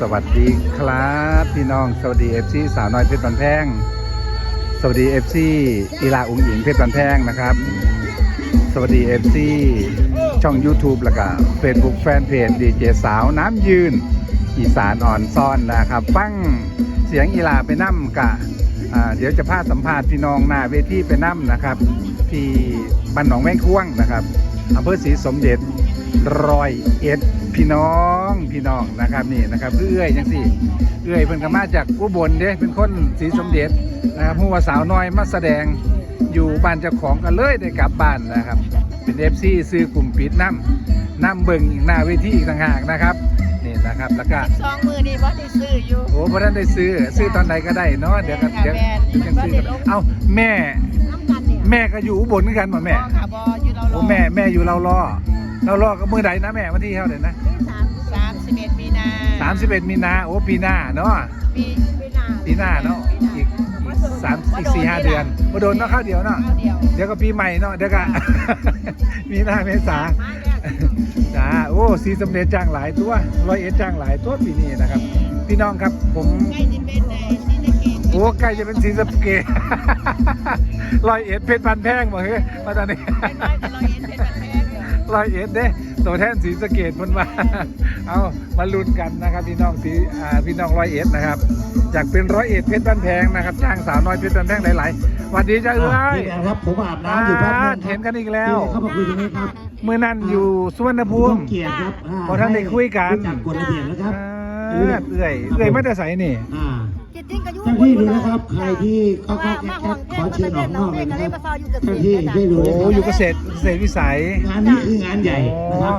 สวัสดีครับ พี่น้องสวัสดีเอฟซีสาวน้อยเพชรบันแพงสวัสดีเอฟซีอีลาอุงอิงเพชรบันแพงนะครับ สวัสดีเอฟซีช่อง YouTube แล้วก็ Facebook แฟนเพจดีเจสาวน้ำยืน อีสานอ่อนซ่อนนะครับ ฟังเสียงอีลาไปนั่มกะเดี๋ยวจะพาสัมภาษณ์พี่น้องหน้าเวทีไปนั่มนะครับ ที่บ้านหนองแมงค่วงนะครับอำเภอศรีสมเด็จ ร้อยเอ็ดพี่น้องพี่น้องนะครับนี่นะครับเอื้อยยังสิเอื้อยเพิ่นก็มาจากอุบลเด้เป็นคนศรีสมเด็จนะครับผู้ว่าสาวน้อยมาแสดงอยู่บ้านเจ้าของกันเลยได้กลับบ้านนะครับ เป็นเอฟซีซื้อกลุ่มปิดน้ำน้ำเบิ่งอีกหน้าเวทีอีกต่างหากนะครับนี่นะครับแล้วก็สองมือนี่บ่ได้ซื้ออยู่โอ้พระท่านได้ซื้อซื้อตอนไหนก็ได้เนาะเดี๋ยวกันแม่เดี๋ยวค่ะเดี๋ยวจังซื้อแม่กันเอ้าแม่น้ำกันเนี่ยแม่ก็อยู่อุบลเหมือนกันหมดแม่บ่ค่ะบ่อยู่เราโอ้แม่แม่อยู่เราล่อ เราล่อก็มือใดนะแม่วันที่เท่าไหร่นะสามสามสิบเอ็ดมีนาสามสิบเอ็ดมีนาโอ้ปีหน้าเนาะปีปีหน้าปีหน้าเนาะอีกอีกสามอีกสี่ห้าเดือนมาโดนเนาะข้าวเดียวเนาะข้าวเดียวเดี๋ยวก็ปีใหม่เนาะเดี๋ยวก็มีหน้าเมษามาแล้วจ้าโอ้สีสำเร็จจ้างหลายตัวร้อยเอ็ดจ้างหลายตัวปีนี้นะครับ พี่น้องครับผมใกล้จะเป็นในซีนเกตโอ้ใกล้จะเป็นสีสะเกตร้อยเอ็ดเพชรพันแพงมาเฮ้ยมาตอนนี้เป็นร้อยเป็นร้อยเอ็ดเป็นพันแท้เดียว ร้อยเอ็ดเด้ตัวแทนสีสะเกตเพิ่นมาเอามาลุ้นกันนะครับพี่น้องสีอ่าพี่น้องร้อยเอ็ดนะครับจากเป็นร้อยเอ็ดเพชรพันแพงนะครับจ้างสาวน้อยเพชรพันแพงหลายๆสวัสดีจ้าเอ้ยนี่นะครับผมอาบน้ำอยู่แป๊บนึงเห็นกันอีกแล้วเข้ามาคุยตรงนี้ครับเมื่อนั้นอยู่สุวรรณภูร่วมิมเกียรติครับพอท่านได้คุยกันรู้จักกฎระเบียบนะครับเอื้อยเอื้อยเอื้อยมาแต่ใสนี่อ่า คิดจริงก็อยู่เจ้าที่ดูนะครับ ใครที่ก็ก็แก๊กขอเชิญออกนอกเลยนะครับเจ้าที่ช่วยดูโอ้เลยอยู่คเกรับษตรเกษตรวิสัย งานนี้คืองานใหญ่นะครับ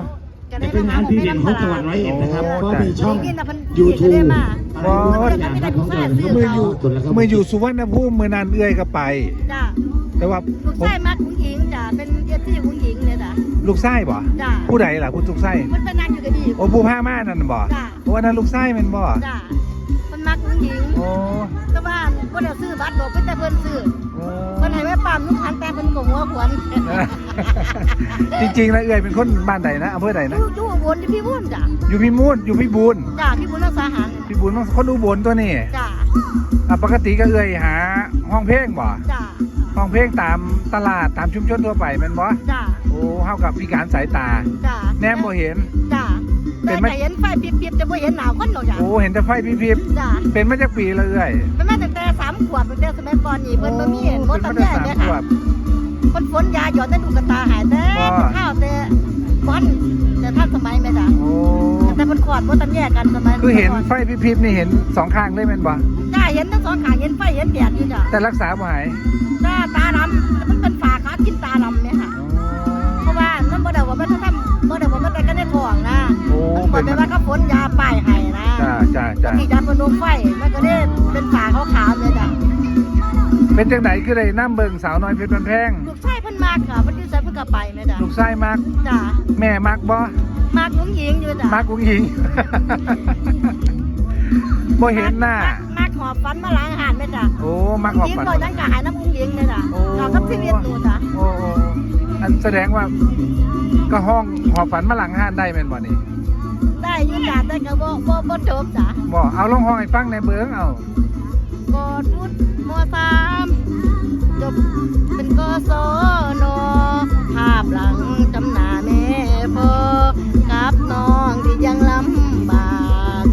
จะเป็นงานที่เด่นของจังหวัดร้อยเอ็ดนะครับโอ้ก็มีช่องกินน่ะเพิ่น YouTube ได้มาอะไรทุกอย่างครับของจังหวัดมืออยู่สุดแล้วครับมืออยู่สุวรรณภูมิมือนานเอื้อยก็ไป จ้าแต่ว่าลูกชายมักผู้หญิงจ้ะเป็นเอฟซีผู้หญิงเนี่ยจ้ะลูกไส้บ่จ้ะ ผู้ใดล่ะผู้ลูกไส้มันเป็นนางอยู่กับดี โอ้ผู้ผ้าม่านั่นบ่จ้ะ โอ้อันนั้นลูกไส้แมันบ่จ้ะ มันมักผู้หญิงโอ้แต่ว่าบ่ได้ซื้อบัตรดอกเพิ่นแต่เพิ่นซื้อโอ้เพิ่นให้แม่ปั๊มลูกคันแต่เพิ่นก็หัวขวนจริงๆแล้วเอื้อยเป็นคนบ้านใดนะอำเภอใดอนะยู่อยู่อุบลที่พี่บุญจ้ะอยู่พิมูลอยู่พิบูลจ้ะพี่บุญรักษาหารพิบูลคนอุบลตัวนี้จ้ะอะปกติก็เอื้อยหาห้องเพลงบ่จ้ะห้องเพลงตามตลาดตามชุมชนทั่วไปแม่นบ่จ้ะโอ้เฮากับพิการสายตา จ้ะแนมบ่เห็นจ้ะ เป็แต่นไหมก็เห็นไฟปิ๊บๆจะบ่เห็นหนาวคนหรอกจ้ะโอ้เห็นแต่ไฟพริบจ้ะๆเป็นมาจากปีละเอื้อยมันมาตั้งแต่สามขวบตั้งแต่สมัยก่อนนี่เพิ่นบ่มีเห็นบ่เป็นตำมาแยแต่กสามเนี่ยขค่ะวบเพิ่นฝนยาหยอดแต่ลูกกระตาหายแต่บ่ข้าวแต่บอนแต่ท่านสมัยแม่จ้ะโอ้แต่เพิ่นขอดบ่ตำแยกกันสมัยคือเห็นก่ไฟพริบๆนี่เห็นสองข้างเลยแม่นบ่จ้าเห็นทั้งสองข้างเห็นไฟเห็นแดดอยู่จ้ะแต่รักษาบ่หายจ้าตาดำแต่มันเป็นฝาขากินตาดำ จ้าจ้าจ้าที่ยาบำรุงไฟมันก็ได้เป็นฝาขาวๆเลยจ้ะเป็นจังไหนคือได้น้ำเบิ่งสาวน้อยเพชรบันแพงลูกชายเพิ่นมากค่ะเพิ่นอยู่ไสเพิ่นก็ไปแม่จ้ะลูกชายมัก จ้ะแม่มักบ่มากหนุ่งหญิงอยู่จ้ะมักกุ้งหญิง บ่เห็นหน้า มากหอบฟันมาล้างอาหารแม่จ้ะโอ้มักหอบหญิงฝัน บ่ยังก็หายน้ำหนุ่งหญิงเลยจ้ะโอ้ เรากับชีวิตหนูจ้ะโอ้โอ้อันแสดงว่า ก็ห้องหอบฝันมาหลังห้านได้แม่นบ่นี่ได้อยู่จ้ะ แต่ก็บ่บ่บ่จบจ้ะบ่เอาลองห้องให้ฟังในเบิ่งเอากอดวุฒมสามจบเป็นกศนภาพหลังจำหน้าแม่พ่อกับน้องที่ยังลำบาก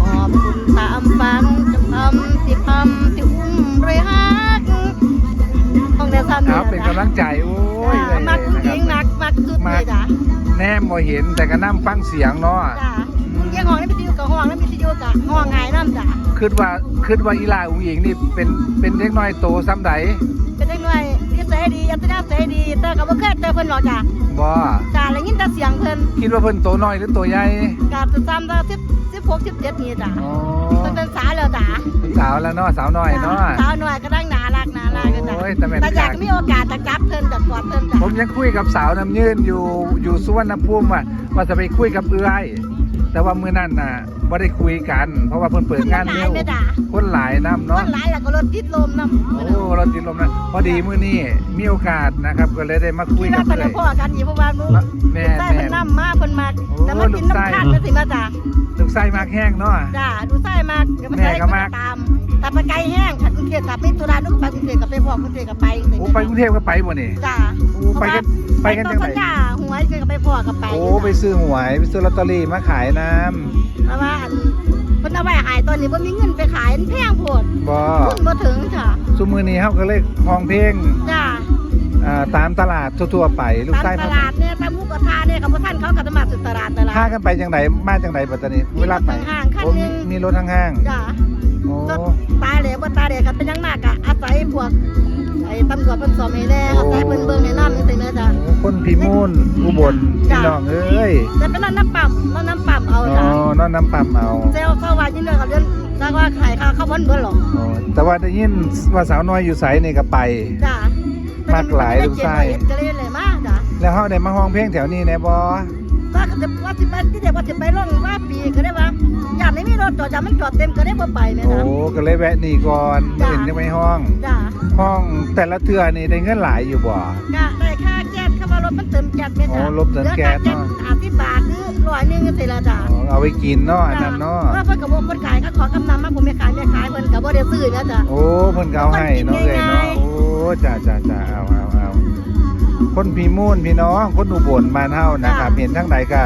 ขอบคุณตามฝันจะทำที่ทำที่อุ้มเรยฮักต้องได้ซ้ำเอาเป็นกำลังใจโอ้ยมักยิงนะนักมักสุดเลยจ้ะแนมบ่เห็นแต่ก็นํฟังเสียงเนาะ ยังห้องนี่ไปอยู่กับห้องแล้วมีที่อยู่กับห้องไงน้ำจ้ะคิดว่าคิดว่าอีหลาอุ้งอิงนี่เป็นเป็นเด็กน้อยโตซ้ำใดเป็นเด็กน้อยที่เสยดีอัตราเสยดี แต่ก็บ่เคยเจอเพิ่นหรอกจ้ะบ่จ้าแล้วยินแต่เสียงเพิ่นคิดว่าเพิ่นโตน้อยหรือโตใหญ่กาบจะจำได้สิบสิบหกสิบเจ็ดนี่จ้ะอ๋อเพิ่นเป็นสาวแล้วจ้ะสาวแล้วเนาะสาวน้อยเนาะสาวหน่อยก็ดังน่ารักน่ารักกันจ้ะโอ้ยแต่แม่นแต่อยากมีโอกาสจะจับเพิ่นจะกอดเพิ่นจ้ะผมยังคุยกับสาวน้ำยืนอยู่อยู่สุวรรณภูมิว่าว่าจะไปคุยกับเอื้อย แต่ว่ามื้อนั้นน่ะบ่ได้คุยกัน เพราะว่าเพิ่นเปิดงานหเร็ลายวแม่จ้ะคนหลายน้ำคเนาะนหลายแล้วก็รถติดลมนำโอ้เราติดลมนะพอดีมื้อนี้มีโอกาสนะครับก็เลยได้มาคุยที่กัว่าบเพิ่นเอื้อยพ่อกันอยู่เพราะว่าหนูแม่ใต้แม่เพิ่นนำมาเพิ่นมาโอ้แล้วมากินลูกไส้น้ำทานจังซี่มาจ้ะลูกลูกไส้มากแห้งเนาะ จ้าดูไส้มากเดี๋ยวมันแม่ก็มาก ตามแต่ไปไกลแห้งขัดกรุงเทพกับไปตุลานุกไปกรุงเทพกับไปพอกรุงเทพกับไปโอ้ไปกรุงเทพก็ไปหมดนี่จ้าโอ้ไปกันไปกันจังไหนจ้าหวยคือกับไป พอกกับไปโอ้ไปซื้อหวยไปซื้อลอตเตอรี่มาขายน้เพราะว่าอันเพิ่นเอาไว้ขายตอนนี้บ่มีเงินไปขายมันแพงโพดำบ่ทุนบ่ถึงจ้ะซุมือนี้เฮาก็เลยห้องเพลงจ้าอ่าตามตลาดทั่วๆไปลูกตามไส้ตลาดเนี่ยตามหมูกระทะเนี่ยกับพ่ท่านเขาก็จะมาสุดตลาดตลาพาดกันไปจังไดมาจังไดปัตตานีเวลาไปมีรถห่างๆคันโอ้หนึ่มีงมีรถห่างจ้า ๆโอ้ก็ตายเลยบ่ตายเลยก็เป็นอยังมากอะอาศัยพวกไอ้ตำรวจเพิ่นสอบให้แน่อาศัยเพิ่นเบิ่งให้นำจังซี่แม่จ้ะคนพิมูลอุบลพี่น้องเอ้ยแต่เป็นนอนน้ำปั๊มนอนน้ำปั๊มเอาอ๋จ้ะอนอนน้ำปั๊มเอาเซลเข้าว่ายินเรื่องกับเรื่องแล้วก็ขายข้าวข้าวบ่นเบิ่หรอกอ๋อแต่ว่าได้ยินว่าสาวน้อยอยู่ไสนี่ก็ไปจ้ะมากหลายลูกไส้ก็เลยเลยมาจ้ะแล้วเฮาได้มาห้องเพลงแถวนี้แน่บ่ ว่าก็จะว่าสิไปที่เดียวว่าสิไปลงว่าปีก็ได้ว่าอย่าไม่มีรถจอดอย่ามันจอดเต็มก็ได้บ่ไปแม่โอ้จ้ะก็เลยแวะนี่ก่อนจ้ะ เห็นได้ไหมห้อง จ้ะห้องแต่ละเทื่อนี่ได้เงินหลายอยู่บ่ ก็ได้ค่าแก๊สค่าว่ารถมันเติมแก๊สแม่จ้ะอ๋อรถเติมแก๊สเนาะสามสิบบาทหรือร้อยหนึงก็สิละจ้ะอ๋อเอาไว้กินเนาะอันนั้นเนาะว่าเพิ่นก็บอกเพิ่นขายก็ขอกำนำมาผมไม่ขายไม่ขายเพิ่นก็บ่ได้ซื้อนะจ้ะโอ้เพิ่นก็เอาให้เนาะเลยเนาะโอ้จ้าจ้าจ้าเอาเอาเอา คนพี่มูนพี่น้องคนอุบลบ้านเฮานะครับเห็นทั้งใดก็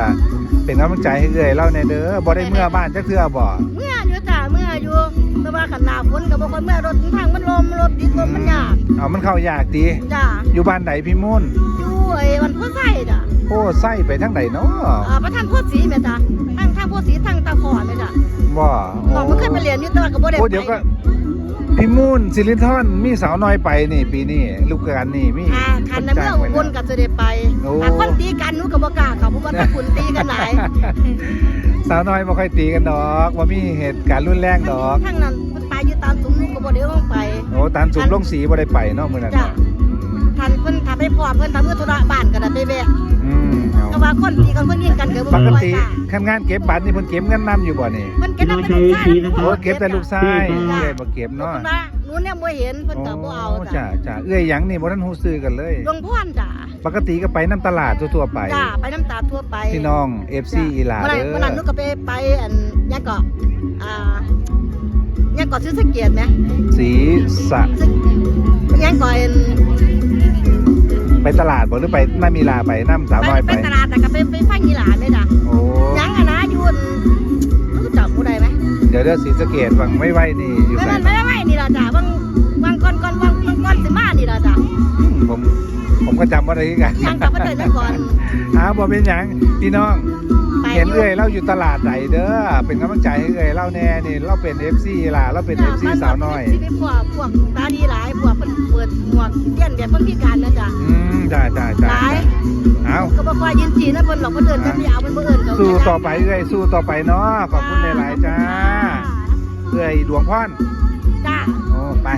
เป็นกำลังใจให้เอื้อยเล่าในเด้อบ่ได้เมื่อบ้านจักเทื่อบ่เมื่ออยู่จ้ะเมื่ออยู่แต่ว่าขันหนาฝนก็บ่ค่อยเมื่อรถทางมันลมรถติดลมมันยากเอามันเข้ายากติจ้ะอยู่บ้านใดพี่มูนอยู่ไอ้วันพ่อไส้จ้ะโอ้ไส้ไปทั้งใดเนาะอ่าประธานพ่อสีแม่จ้ะทางทางพ่อสีทางตาขอแม่จ้ะบ่น้องมันเคยไปเรียนอยู่แต่ว่าก็บ่ได้โอ้ไปเดี๋ยวก็ พี่มูนสิรินทรมีสาวน้อยไปนี่ปีนี้ลูกกันนี่มีอ่าคันนั้นเมื่ออุบลก็จะได้ไปโอ้อ่าคนตีกันหนูก็บ่กล้าเข้าเพราะว่าถ้าคุณตีกันหลายสาวน้อยบ่ค่อยตีกันดอกว่ามีเหตุการณ์รุนแรงดอกทางนั้นเพิ่นไปอยู่ตามสุมหนูก็บ่ได้ลงไป โอ้ตามสุมลงสีบ่ได้ไปเนาะมื้อนั้นจ้ะเนาะท่านเพิ่นถ้าไปพอเพิ่นทำมือธุระบ้านก็ได้ไปแวะอืมเอาก็ ว่าคนตีกันเพิ่นยิงกันก็บ่ปกค่อยติกล้าทำงานเก็บบัตรนี่เพิ่นเก็บเงินนํอยู่บ่นี่มันก็นำเป็นลูกชายแล้วโอ้เก็บแต่ลูกชายจ้ะเอ้ยบ่เก็บเนาะเพิ่นว่าหนูเนี่ยบ่เห็นเพิ่นก็บ่เอาโจ้าจ้ะจ้าเอ้ยหยังนี่บ่ทันฮู้ซื้อกันเลยหลวงพ่อนจ้ะปกติก็ไปน้ำตลาดทั่วๆไปจ้าไปน้ำตาทั่วไปพี่น้อง FC อีหลาเมื่อไหร่เด้อเมื่อนั้นหนูก็ไปไปอันยังก็อ่ายังก็ซื้อสเกียรติไหมสีสะซึ่งยังก็อัน ไปตลาดบ่หรือไปน่ามีลาไปน้ำสาวไปน้อยไปไปตลาดแต่ก็ไปไปฟังยีหลานเลยจ้ะโอ้ยังอะนะอยุ่นรู้จักผู้ใดไหมเดี๋ยวเดี๋ยวสีสะเกตวังไม่ไหวนี่อยู่ไม่ไสไม่ไม่ไม่นี่ล่ะจ้ะบางบางก้อนก้อนบางบางก้อนสิมานี่ล่ะจ้ะผมผมก็จำบ่ได้คือกันยังกลับมาเดินได้ก่อนอ้าวบ่เป็นหยังพี่น้องไปเห็นเอ้ยเราอยู่ตลาดไหนเด้อเป็นกำลังใจให้เอ้ยเราแน่นี่เราเป็น FC ล่ะเราเป็น FC สาวน้อยที่มีพวกพวกตาดีหลายพวกเพิ่นเปิดหมวกเลี้ยนแบบคนพิการนะจ้ะ อืมจ้าจ้าจ้าหลายเอาก็บอกว่ายินจีนะเพิ่นหรอกเพิ่นเดินจะไม่เอาเพิ่นบ่เอิ้นเขาสู้ต่อไปเอ้ยสู้ต่อไปเนาะขอบคุณหลายๆจ้าเอ้ยดวงพรจ้าโอ้ไป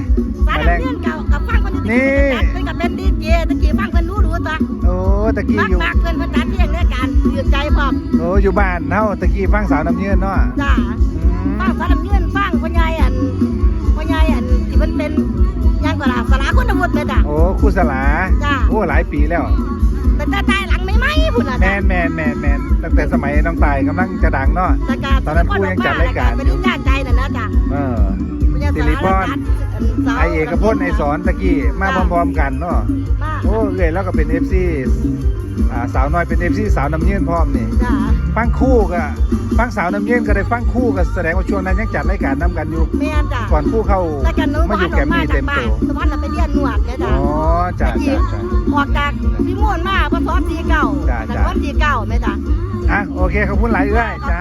สารมาแรง เพื่อนเก่ากับฟังเพิ่นอยู่นี่ เพิ่นก็เป็นดีเจตะกี้ฟังเพิ่นรู้รู้จ้ะโอ้ตะกี้มักอยู่มักเพิ่นเพิ่นตัดเพียงในการยืนใจพร้อมโอ้อยู่บ้านเฮาตะกี้ฟังสาวน้ำยืนเนาะจ้าอืมฟังสารเงื่อนฟังพ่อใหญ่อันพ่อใหญ่อันที่มันเป็น หยังก็ล่ะสาราคุณวุฒิแม่จ้ะ โอ้ครูสลาจ้าโอ้หลายปีแล้ว แต่แต่ตายหลังไม่ไหมพุ่นน่ะแมจ้ะนแมนแมนแมนตั้งแต่สมัยน้องตายกำลังจะดังเนาะแต่การตอนนั้นครูยังจัดรายการ เป็นลูกญาติใจน่ะนะจ้ะ เออพ่อใหญ่ สิริพรสาไอเอกพจน์ไอสอนตะกี้มาพร้อมๆกันเนาะป้าโอ้เอ้ยแล้วก็เป็น FC อ่าสาวน้อยเป็น FC สาวน้ำยืนพร้อมนี่จ้าฟังคู่ก็ฟังสาวน้ำยืนก็ได้ฟังคู่ก็แสดงว่าช่วงนั้นยังจัดรายการนํกันอยู่แม่นจ้ะก่อนคู่เข้าแล้วกันหนูมาอยู่แกรมมี่เต็มบ้าตันวสมพันธ์น่ะไปเรียนนวดเนี่ยอ๋จ้ะอจ้าจ้าจ้าออกจากพี่ม่วนมาพศสีเก่าจ้ะแต่จ้ะวันสีเก่าแม่จ้ะอะโอเคขอบคุณหลายเอ้ยจ้า